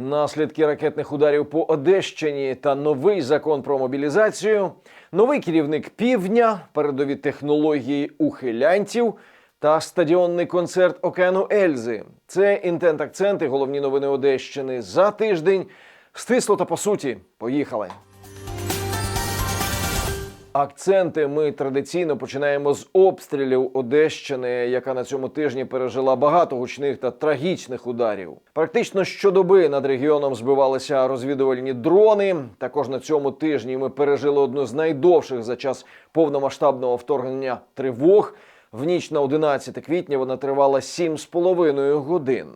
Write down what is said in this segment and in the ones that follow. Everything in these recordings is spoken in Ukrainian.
Наслідки ракетних ударів по Одещині та новий закон про мобілізацію, новий керівник півдня, передові технології ухилянців та стадіонний концерт Океану Ельзи. Це інтент акценти, головні новини Одещини за тиждень. Стисло та по суті. Поїхали. Акценти ми традиційно починаємо з обстрілів Одещини, яка на цьому тижні пережила багато гучних та трагічних ударів. Практично щодоби над регіоном збивалися розвідувальні дрони. Також на цьому тижні ми пережили одну з найдовших за час повномасштабного вторгнення тривог. В ніч на 11 квітня вона тривала 7,5 годин.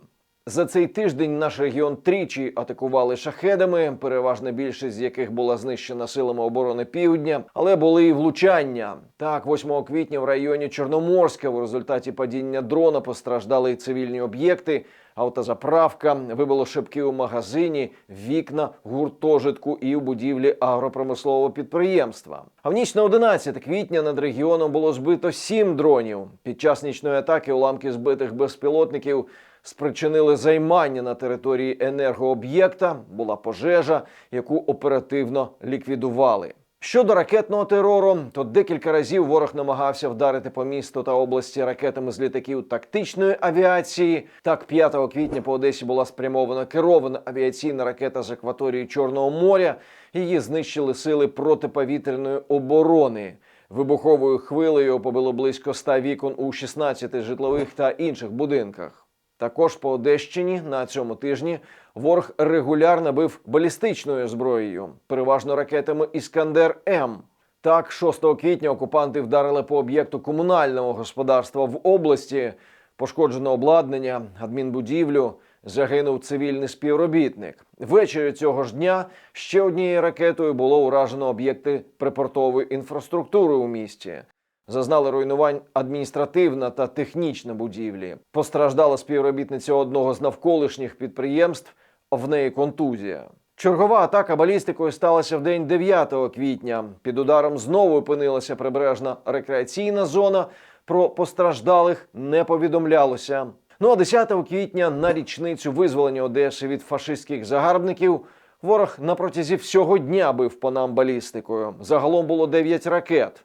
За цей тиждень наш регіон тричі атакували шахедами, переважна більшість з яких була знищена силами оборони Півдня, але були і влучання. Так, 8 квітня в районі Чорноморська в результаті падіння дрона постраждали і цивільні об'єкти. Автозаправка вибило шибки у магазині, вікна, гуртожитку і у будівлі агропромислового підприємства. А в ніч на 11 квітня над регіоном було збито сім дронів. Під час нічної атаки уламки збитих безпілотників спричинили займання на території енергооб'єкта. Була пожежа, яку оперативно ліквідували. Щодо ракетного терору, то декілька разів ворог намагався вдарити по місту та області ракетами з літаків тактичної авіації. Так, 5 квітня по Одесі була спрямована керована авіаційна ракета з акваторії Чорного моря. Її знищили сили протиповітряної оборони. Вибуховою хвилею побило близько 100 вікон у 16 житлових та інших будинках. Також по Одещині на цьому тижні ворог регулярно бив балістичною зброєю, переважно ракетами Іскандер М. Так, 6 квітня окупанти вдарили по об'єкту комунального господарства в області. Пошкоджено обладнання, адмінбудівлю, загинув цивільний співробітник. Ввечері цього ж дня ще однією ракетою було уражено об'єкти припортової інфраструктури у місті. Зазнали руйнувань адміністративна та технічна будівлі. Постраждала співробітниця одного з навколишніх підприємств. В неї контузія. Чергова атака балістикою сталася в день 9 квітня. Під ударом знову опинилася прибережна рекреаційна зона. Про постраждалих не повідомлялося. Ну а 10 квітня на річницю визволення Одеси від фашистських загарбників ворог на протязі всього дня бив по нам балістикою. Загалом було 9 ракет.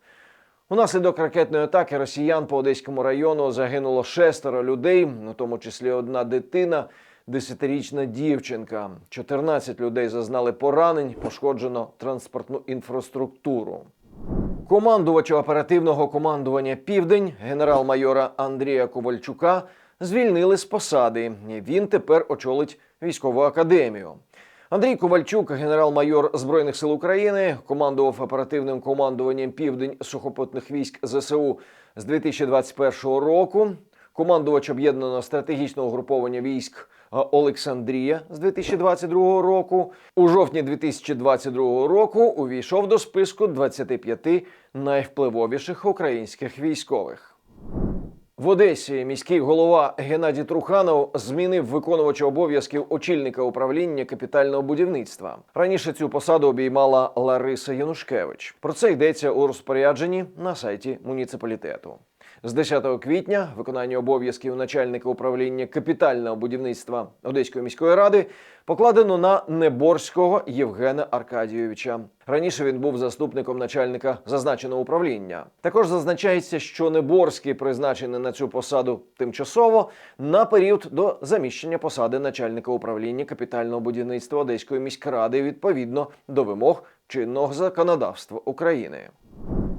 Унаслідок ракетної атаки росіян по Одеському району загинуло шестеро людей, у тому числі одна дитина, десятирічна дівчинка. 14 людей зазнали поранень, пошкоджено транспортну інфраструктуру. Командувача оперативного командування Південь генерал-майора Андрія Ковальчука звільнили з посади. Він тепер очолить військову академію. Андрій Ковальчук, генерал-майор Збройних сил України, командував оперативним командуванням Південь сухопутних військ ЗСУ з 2021 року. Командувач об'єднаного стратегічного угруповання військ е, Олександрія з 2022 року. У жовтні 2022 року увійшов до списку 25 найвпливовіших українських військових. В Одесі міський голова Геннадій Труханов змінив виконувача обов'язків очільника управління капітального будівництва. Раніше цю посаду обіймала Лариса Янушкевич. Про це йдеться у розпорядженні на сайті муніципалітету. З 10 квітня виконання обов'язків начальника управління капітального будівництва Одеської міської ради покладено на Неборського Євгена Аркадійовича. Раніше він був заступником начальника зазначеного управління. Також зазначається, що Неборський призначений на цю посаду тимчасово на період до заміщення посади начальника управління капітального будівництва Одеської міськради відповідно до вимог чинного законодавства України.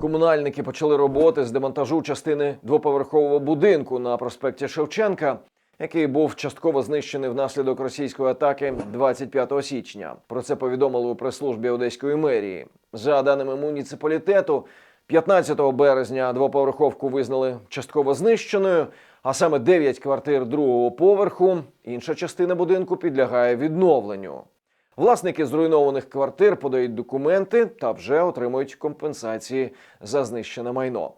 Комунальники почали роботи з демонтажу частини двоповерхового будинку на проспекті Шевченка, який був частково знищений внаслідок російської атаки 25 січня. Про це повідомили у прес-службі Одеської мерії. За даними муніципалітету, 15 березня двоповерховку визнали частково знищеною, а саме 9 квартир другого поверху. Інша частина будинку підлягає відновленню. Власники зруйнованих квартир подають документи та вже отримують компенсації за знищене майно.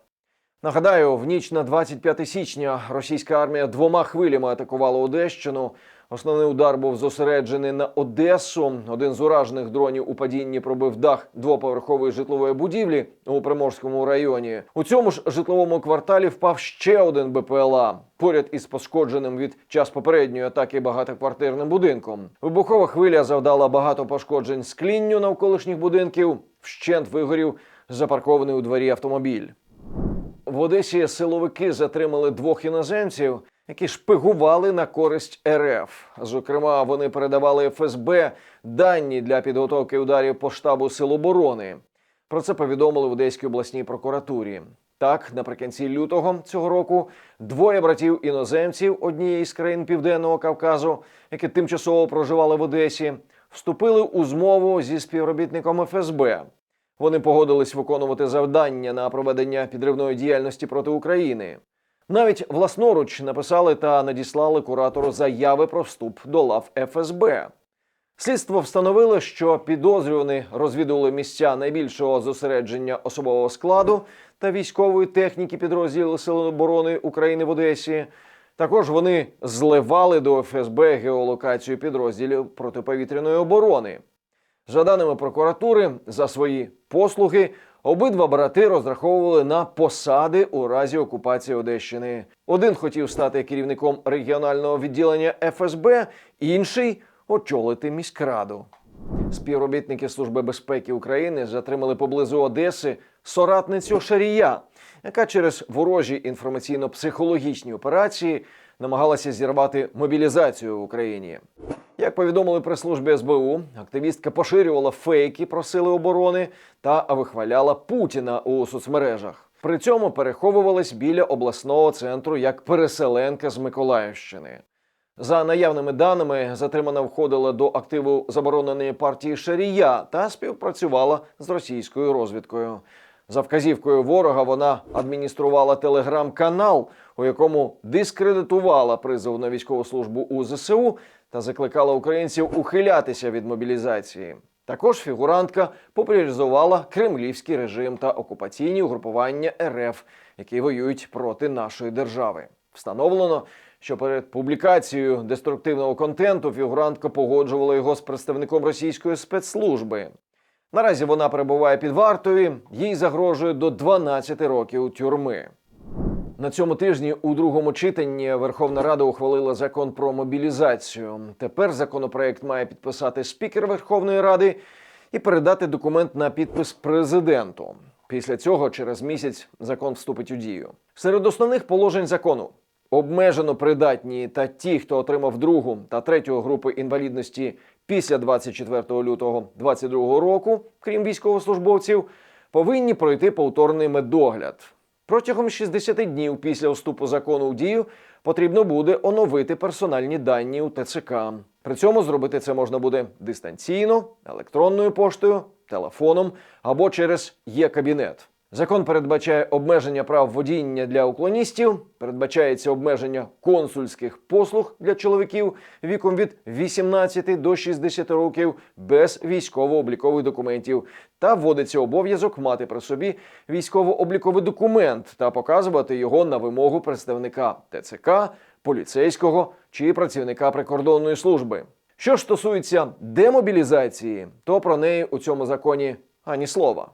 Нагадаю, в ніч на 25 січня російська армія двома хвилями атакувала Одещину. Основний удар був зосереджений на Одесу. Один з уражених дронів у падінні пробив дах двоповерхової житлової будівлі у Приморському районі. У цьому ж житловому кварталі впав ще один БПЛА поряд із пошкодженим від час попередньої атаки багатоквартирним будинком. Вибухова хвиля завдала багато пошкоджень склінню навколишніх будинків. Вщент вигорів запаркований у дворі автомобіль. В Одесі силовики затримали двох іноземців, які шпигували на користь РФ. Зокрема, вони передавали ФСБ дані для підготовки ударів по штабу Сил оборони. Про це повідомили в Одеській обласній прокуратурі. Так, наприкінці лютого цього року двоє братів іноземців однієї з країн Південного Кавказу, які тимчасово проживали в Одесі, вступили у змову зі співробітником ФСБ. Вони погодились виконувати завдання на проведення підривної діяльності проти України. Навіть власноруч написали та надіслали куратору заяви про вступ до лав ФСБ. Слідство встановило, що підозрювані розвідували місця найбільшого зосередження особового складу та військової техніки підрозділів Сил оборони України в Одесі. Також вони зливали до ФСБ геолокацію підрозділів протиповітряної оборони. За даними прокуратури, за свої послуги обидва брати розраховували на посади у разі окупації Одещини. Один хотів стати керівником регіонального відділення ФСБ, інший очолити міськраду. Співробітники Служби безпеки України затримали поблизу Одеси соратницю Шарія, яка через ворожі інформаційно-психологічні операції намагалася зірвати мобілізацію в Україні. Як повідомили прес-службі СБУ, активістка поширювала фейки про сили оборони та вихваляла Путіна у соцмережах. При цьому переховувалась біля обласного центру як переселенка з Миколаївщини. За наявними даними, затримана входила до активу забороненої партії Шарія та співпрацювала з російською розвідкою. За вказівкою ворога вона адмініструвала телеграм-канал, у якому дискредитувала призов на військову службу у ЗСУ та закликала українців ухилятися від мобілізації. Також фігурантка популяризувала кремлівський режим та окупаційні угрупування РФ, які воюють проти нашої держави. Встановлено, що перед публікацією деструктивного контенту фігурантка погоджувала його з представником російської спецслужби. Наразі вона перебуває під вартою, їй загрожує до 12 років тюрми. На цьому тижні у другому читанні Верховна Рада ухвалила закон про мобілізацію. Тепер законопроект має підписати спікер Верховної Ради і передати документ на підпис президенту. Після цього, через місяць, закон вступить у дію. Серед основних положень закону обмежено придатні та ті, хто отримав другу та третю групи інвалідності після 24 лютого 2022 року, крім військовослужбовців, повинні пройти повторний медогляд. Протягом 60 днів після вступу закону в дію потрібно буде оновити персональні дані у ТЦК. При цьому зробити це можна буде дистанційно, електронною поштою, телефоном або через є-кабінет. Закон передбачає обмеження прав водіння для уклоністів, передбачається обмеження консульських послуг для чоловіків віком від 18 до 60 років без військово-облікових документів, та вводиться обов'язок мати при собі військово-обліковий документ та показувати його на вимогу представника ТЦК, поліцейського чи працівника прикордонної служби. Що ж стосується демобілізації, то про неї у цьому законі ані слова.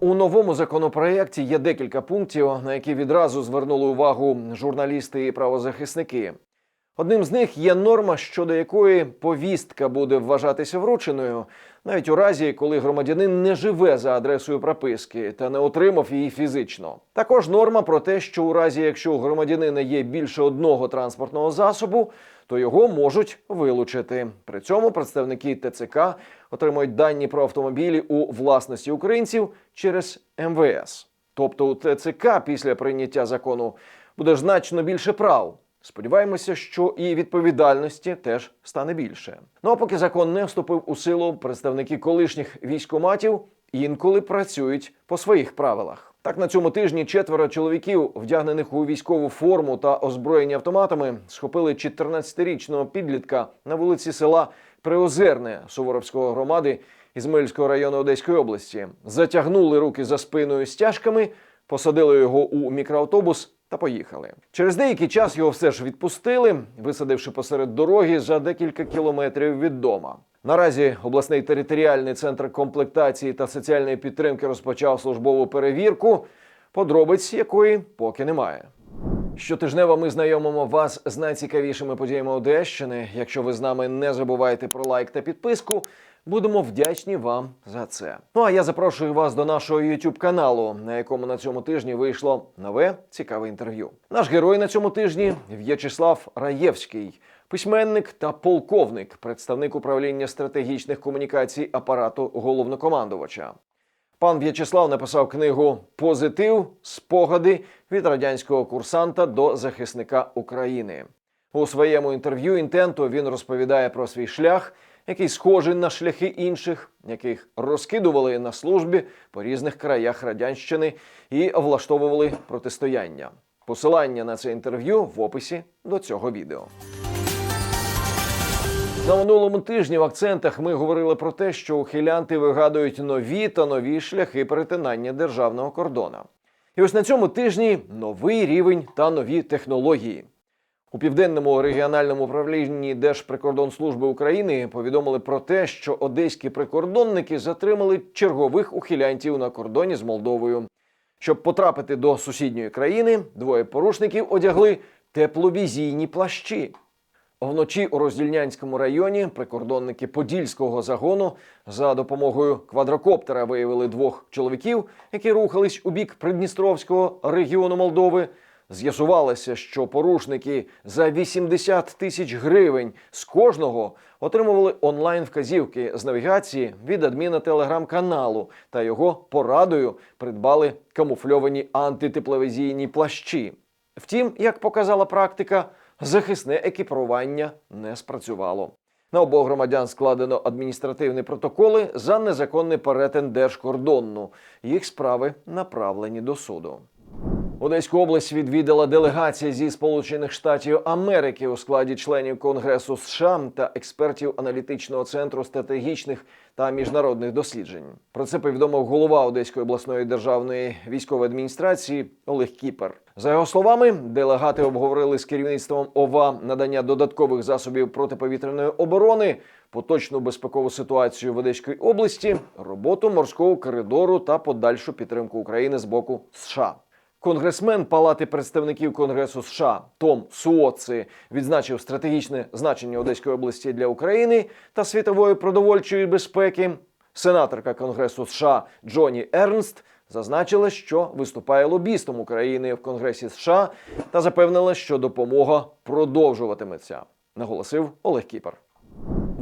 У новому законопроєкті є декілька пунктів, на які відразу звернули увагу журналісти і правозахисники. Одним з них є норма, щодо якої повістка буде вважатися врученою, навіть у разі, коли громадянин не живе за адресою прописки та не отримав її фізично. Також норма про те, що у разі, якщо у громадянина є більше одного транспортного засобу, то його можуть вилучити. При цьому представники ТЦК отримують дані про автомобілі у власності українців через МВС. Тобто у ТЦК після прийняття закону буде значно більше прав. Сподіваємося, що і відповідальності теж стане більше. Ну а поки закон не вступив у силу, представники колишніх військоматів інколи працюють по своїх правилах. Так на цьому тижні четверо чоловіків, вдягнених у військову форму та озброєні автоматами, схопили 14-річного підлітка на вулиці села Приозерне Суворовської громади Ізмаїльського району Одеської області, затягнули руки за спиною стяжками, посадили його у мікроавтобус та поїхали. Через деякий час його все ж відпустили, висадивши посеред дороги за декілька кілометрів від дома. Наразі обласний територіальний центр комплектації та соціальної підтримки розпочав службову перевірку, подробиць якої поки немає. Щотижнево ми знайомимо вас з найцікавішими подіями Одещини. Якщо ви з нами не забувайте про лайк та підписку, будемо вдячні вам за це. Ну а я запрошую вас до нашого youtube каналу, на якому на цьому тижні вийшло нове цікаве інтерв'ю. Наш герой на цьому тижні В'ячеслав Раєвський, письменник та полковник, представник управління стратегічних комунікацій апарату головнокомандувача. Пан В'ячеслав написав книгу Позитив спогади від радянського курсанта до захисника України. У своєму інтерв'ю інтенту він розповідає про свій шлях, який схожий на шляхи інших, яких розкидували на службі по різних краях радянщини і влаштовували протистояння. Посилання на це інтерв'ю в описі до цього відео. На минулому тижні в акцентах ми говорили про те, що ухилянти вигадують нові та нові шляхи перетинання державного кордона. І ось на цьому тижні новий рівень та нові технології. У південному регіональному управлінні Держприкордонслужби України повідомили про те, що одеські прикордонники затримали чергових ухилянтів на кордоні з Молдовою. Щоб потрапити до сусідньої країни, двоє порушників одягли тепловізійні плащі. Вночі у Роздільнянському районі прикордонники Подільського загону за допомогою квадрокоптера виявили двох чоловіків, які рухались у бік Придністровського регіону Молдови. З'ясувалося, що порушники за 80 тисяч гривень з кожного отримували онлайн вказівки з навігації від адміна телеграм-каналу та його порадою придбали камуфльовані антитепловізійні плащі. Втім, як показала практика, захисне екіпірування не спрацювало. На обох громадян складено адміністративні протоколи за незаконний перетин держкордонну. Їх справи направлені до суду. Одеську область відвідала делегація зі Сполучених Штатів Америки у складі членів Конгресу США та експертів аналітичного центру стратегічних та міжнародних досліджень. Про це повідомив голова Одеської обласної державної військової адміністрації Олег Кіпер. За його словами, делегати обговорили з керівництвом ОВА надання додаткових засобів протиповітряної оборони, поточну безпекову ситуацію в Одеській області, роботу морського коридору та подальшу підтримку України з боку США. Конгресмен Палати представників Конгресу США Том Суоци відзначив стратегічне значення Одеської області для України та світової продовольчої безпеки. Сенаторка Конгресу США Джоні Ернст зазначила, що виступає лобістом України в Конгресі США та запевнила, що допомога продовжуватиметься. Наголосив Олег Кіпер.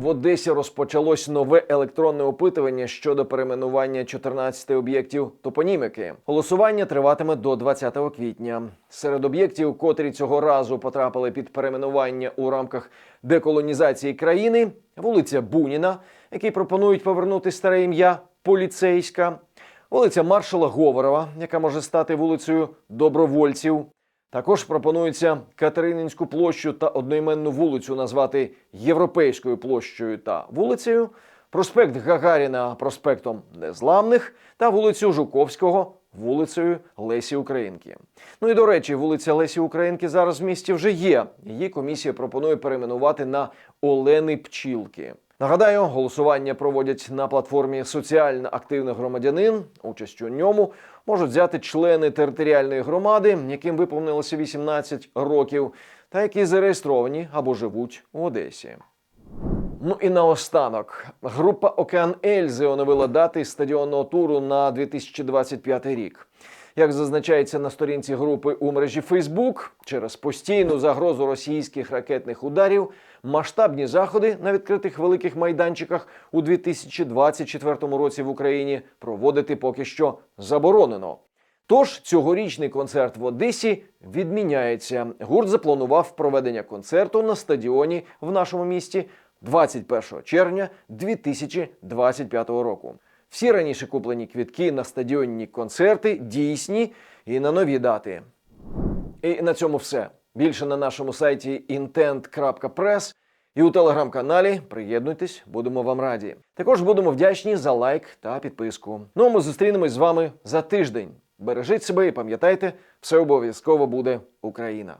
В Одесі розпочалось нове електронне опитування щодо перейменування 14 об'єктів топонімики. Голосування триватиме до 20 квітня. Серед об'єктів, котрі цього разу потрапили під перейменування у рамках деколонізації країни, вулиця Буніна, який пропонують повернути старе ім'я поліцейська, вулиця маршала Говорова, яка може стати вулицею добровольців. Також пропонується Катерининську площу та одноіменну вулицю назвати Європейською площею та вулицею, проспект Гагаріна проспектом Незламних та вулицю Жуковського вулицею Лесі Українки. Ну і до речі, вулиця Лесі Українки зараз в місті вже є. Її комісія пропонує перейменувати на Олени Пчілки. Нагадаю, голосування проводять на платформі Соціально активний громадянин. Участь у ньому можуть взяти члени територіальної громади, яким виповнилося 18 років, та які зареєстровані або живуть у Одесі. Ну і наостанок, група Океан Ельзи оновила дати стадіонного туру на 2025 рік. Як зазначається на сторінці групи у мережі Facebook, через постійну загрозу російських ракетних ударів масштабні заходи на відкритих великих майданчиках у 2024 році в Україні проводити поки що заборонено. Тож цьогорічний концерт в Одесі відміняється. Гурт запланував проведення концерту на стадіоні в нашому місті 21 червня 2025 року. Всі раніше куплені квітки на стадіонні концерти дійсні і на нові дати. І на цьому все. Більше на нашому сайті intent.press і у телеграм-каналі. Приєднуйтесь, будемо вам раді. Також будемо вдячні за лайк та підписку. Ну а ми зустрінемось з вами за тиждень. Бережіть себе і пам'ятайте, все обов'язково буде Україна.